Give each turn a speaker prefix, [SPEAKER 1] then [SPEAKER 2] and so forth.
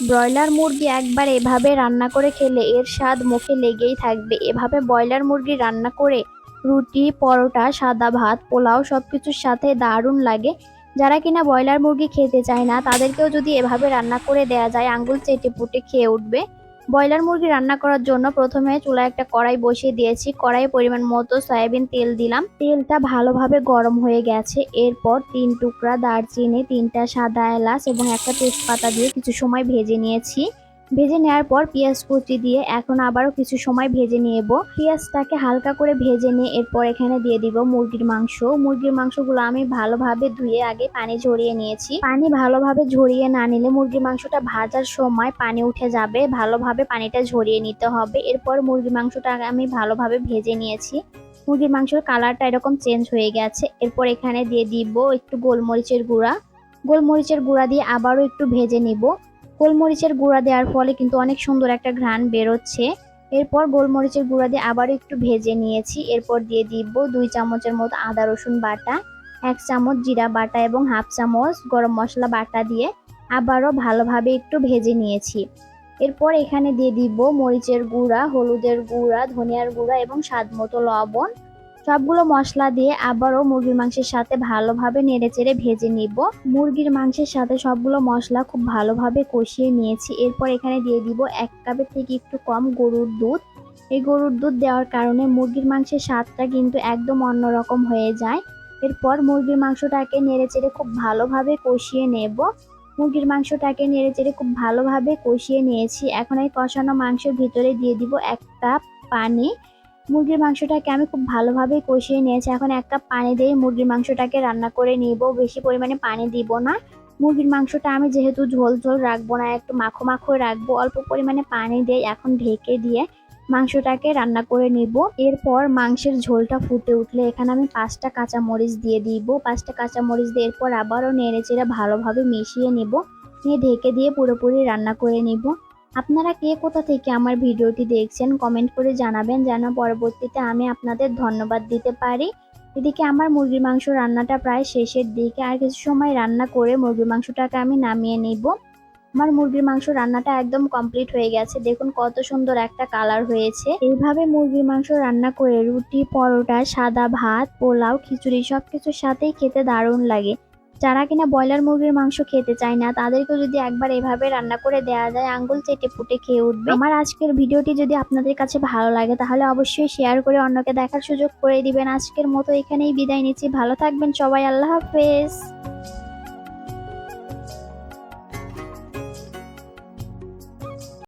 [SPEAKER 1] Broiler মুরগি একবার এভাবে রান্না করে খেলে এর স্বাদ মুখে লেগেই থাকবে। এভাবে ব্রয়লার মুরগি রান্না করে রুটি, পরোটা, সাদা ভাত, পোলাও সব কিছুর সাথে দারুণ লাগে। যারা কিনা ব্রয়লার মুরগি খেতে চায় না, তাদেরকেও যদি এভাবে রান্না করে দেয়া যায় আঙ্গুল চেটে পুটে খেয়ে উঠবে। ব্রয়লার মুরগি রান্না করার জন্য প্রথমে চুলায় একটা কড়াই বসিয়ে দিয়েছি। কড়াইয়ে পরিমাণ মতো সয়াবিন তেল দিলাম। তেলটা ভালোভাবে গরম হয়ে গেছে। এরপর তিন টুকরা দারচিনি, তিনটা সাদা এলাচ এবং একটা তেজপাতা দিয়ে কিছু সময় ভেজে নিয়েছি। ভেজে নেওয়ার পর পেঁয়াজ কুচি দিয়ে এখন আবারও কিছু সময় ভেজে নেব। পেঁয়াজটাকে হালকা করে ভেজে নিয়ে এরপর এখানে দিয়ে দিব মুরগির মাংস। মুরগির মাংসগুলো আমি ভালোভাবে ধুয়ে আগে পানি ঝরিয়ে নিয়েছি। পানি ভালোভাবে ঝরিয়ে না নিলে মুরগির মাংসটা ভাজার সময় পানি উঠে যাবে। ভালোভাবে পানিটা ঝরিয়ে নিতে হবে। এরপর মুরগির মাংসটা আমি ভালোভাবে ভেজে নিয়েছি। মুরগির মাংসের কালারটা এরকম চেঞ্জ হয়ে গেছে। এরপর এখানে দিয়ে দিব একটু গোলমরিচের গুঁড়া। গোলমরিচের গুঁড়া দিয়ে আবারও একটু ভেজে নিব। গোলমরিচের গুঁড়া দেওয়ার ফলে কিন্তু অনেক সুন্দর একটা ঘ্রাণ বেরোচ্ছে। এরপর গোলমরিচের গুঁড়া দিয়ে আবারও একটু ভেজে নিয়েছি। এরপর দিয়ে দিব দুই চামচের মতো আদা, রসুন বাটা, এক চামচ জিরা বাটা এবং হাফ চামচ গরম মশলা বাটা দিয়ে আবারও ভালোভাবে একটু ভেজে নিয়েছি। এরপর এখানে দিয়ে দিব মরিচের গুঁড়া, হলুদের গুঁড়া, ধনিয়ার গুঁড়া এবং স্বাদ মতো লবণ। সবগুলো মশলা দিয়ে আবারও মুরগির মাংসের সাথে ভালোভাবে নেড়েচেড়ে ভেজে নিব। মুরগির মাংসের সাথে সবগুলো মশলা খুব ভালোভাবে কষিয়ে নিয়েছি। এরপর এখানে দিয়ে দিব এক কাপের থেকে একটু কম গরুর দুধ। এই গরুর দুধ দেওয়ার কারণে মুরগির মাংসের স্বাদটা কিন্তু একদম অন্যরকম হয়ে যায়। এরপর মুরগির মাংসটাকে নেড়েচেড়ে খুব ভালোভাবে কষিয়ে নেব। মুরগির মাংসটাকে নেড়েচেড়ে খুব ভালোভাবে কষিয়ে নিয়েছি। এখন এই কষানো মাংসের ভিতরে দিয়ে দিব এক কাপ পানি। মুরগির মাংসটাকে আমি খুব ভালোভাবে কষিয়ে নিয়েছি। এখন এক কাপ পানি দিয়ে মুরগির মাংসটাকে রান্না করে নিব। বেশি পরিমাণে পানি দিব না। মুরগির মাংসটা আমি যেহেতু ঝোল ঝোল রাখব না, একটু মাখো মাখো রাখব, অল্প পরিমাণে পানি দিয়ে এখন ঢেকে দিয়ে মাংসটাকে রান্না করে নিব। এরপর মাংসের ঝোলটা ফুটে উঠলে এখানে আমি পাঁচটা কাঁচা মরিচ দিয়ে দিব। পাঁচটা কাঁচা মরিচ দিয়ে এরপর আবারও নেড়ে চেড়ে ভালোভাবে মিশিয়ে নিব। নিয়ে ঢেকে দিয়ে পুরোপুরি রান্না করে নিব। আপনারা কে কোথা থেকে আমার ভিডিওটি দেখছেন কমেন্ট করে জানাবেন যেন পরবর্তীতে আমি আপনাদের ধন্যবাদ দিতে পারি। এদিকে আমার মুরগির মাংস রান্নাটা প্রায় শেষের দিকে, আর কিছু সময় রান্না করে মুরগির মাংসটাকে আমি নামিয়ে নিব। আমার মুরগির মাংস রান্নাটা একদম কমপ্লিট হয়ে গেছে। দেখুন কত সুন্দর একটা কালার হয়েছে। এইভাবে মুরগির মাংস রান্না করে রুটি, পরোটা, সাদা ভাত, পোলাও, খিচুড়ি সবকিছুর সাথেই খেতে দারুণ লাগে। যারা কিনা ব্রয়লার মুরগির মাংস খেতে চায় না, তাদেরকে যদি একবার এভাবে রান্না করে দেওয়া যায়, আঙ্গুল চেটে ফুটে খেয়ে উঠবে। আমার আজকের ভিডিওটি যদি আপনাদের কাছে ভালো লাগে, তাহলে অবশ্যই শেয়ার করে অন্যকে দেখার সুযোগ করে দিবেন। আজকের মতো এখানেই বিদায় নিচ্ছি। ভালো থাকবেন সবাই। আল্লাহ হাফেজ।